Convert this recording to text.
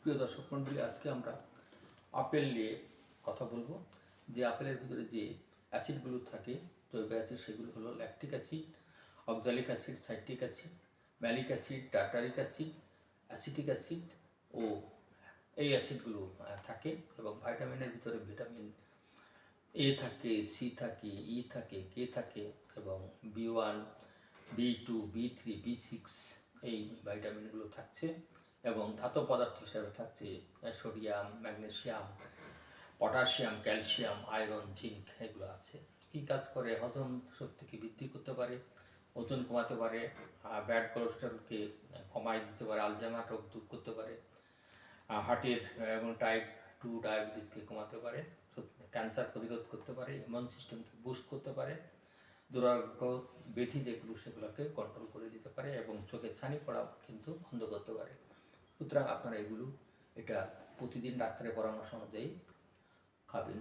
প্রিয় দর্শক মণ্ডলী আজকে আমরা আপেল নিয়ে কথা বলব। যে আপেলের ভিতরে যে অ্যাসিডগুলো থাকে জৈব অ্যাসিড, সেগুলো হলো lactic acid, oxalic acid, citric acid, malic acid, tartaric acid, acetic acid ও এই অ্যাসিডগুলো থাকে এবং ভাইটামিনের ভিতরে ভিটামিন এ থাকে, সি থাকে, ই থাকে, কে থাকে এবং B one, B two, B three, B six এই ভাইটামিনগুলো থাকছে। এবং ধাতব পদার্থ হিসাবে থাকছে sodium magnesium potassium, calcium, iron, zinc এগুলো আছে। কী কাজ করে? হজম শক্তিকে বৃদ্ধি করতে পারে, ওজন কমাতে পারে ব্যাড কোলেস্ট্রলকে কমায় দিতে পারে আলজাইমার রোগ দূর করতে পারে হার্টের এবং টাইপ টু ডায়াবেটিসকে কমাতে পারে ক্যান্সার প্রতিরোধ করতে পারে ইমিউন সিস্টেমকে বুস্ট করতে পারে, দুরারোগ্য ব্যাধি যেগুলো সেগুলোকে কন্ট্রোল করে দিতে পারে এবং চোখের ছানি পড়া কিন্তু বন্ধ করতে পারে। সুতরাং আপনারা এগুলো এটা প্রতিদিন ডাক্তারের পরামর্শ অনুযায়ী খাবেন।